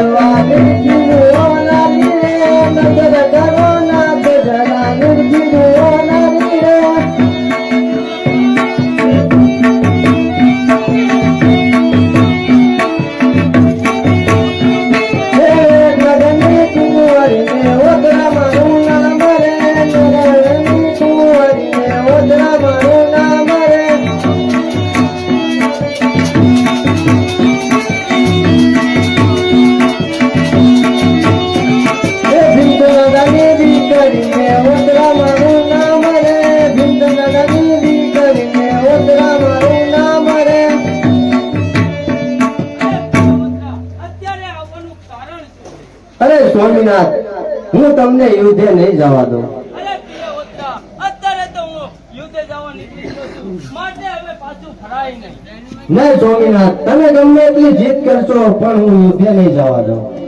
I'm in અરે સ્વામીનાથ હું તમને યુદ્ધે નહીં જવા દઉં. નહીં. સ્વામીનાથ તમે ગમે એટલી જીત કરશો પણ હું યુદ્ધે નહીં જવા દઉં.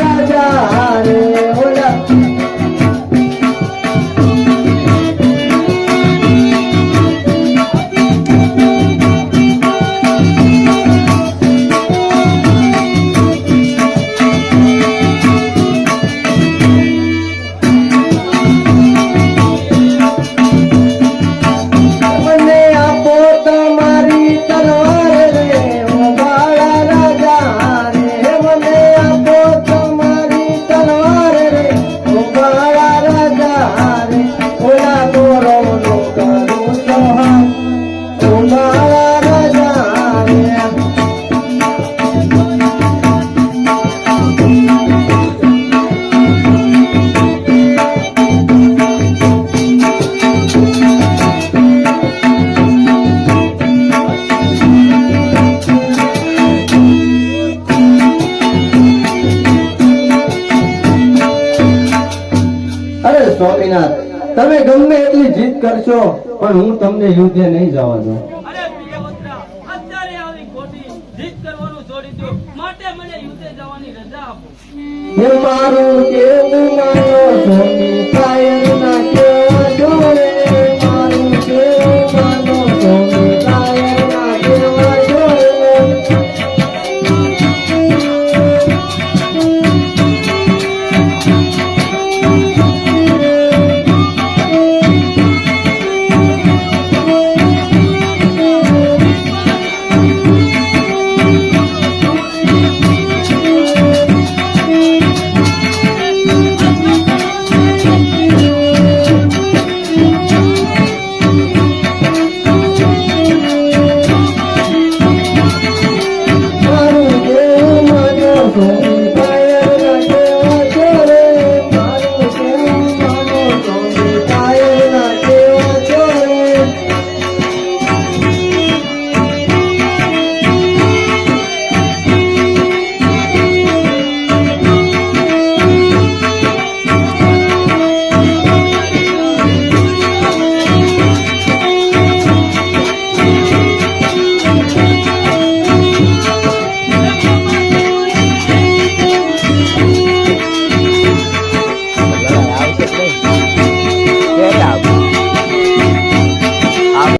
राजा रे बोला સ્વામિનાથ તમે ગમે એટલી જીત કરશો પણ હું તમને યુદ્ધે નહીં જવા દઉં. મારું કેવું મારો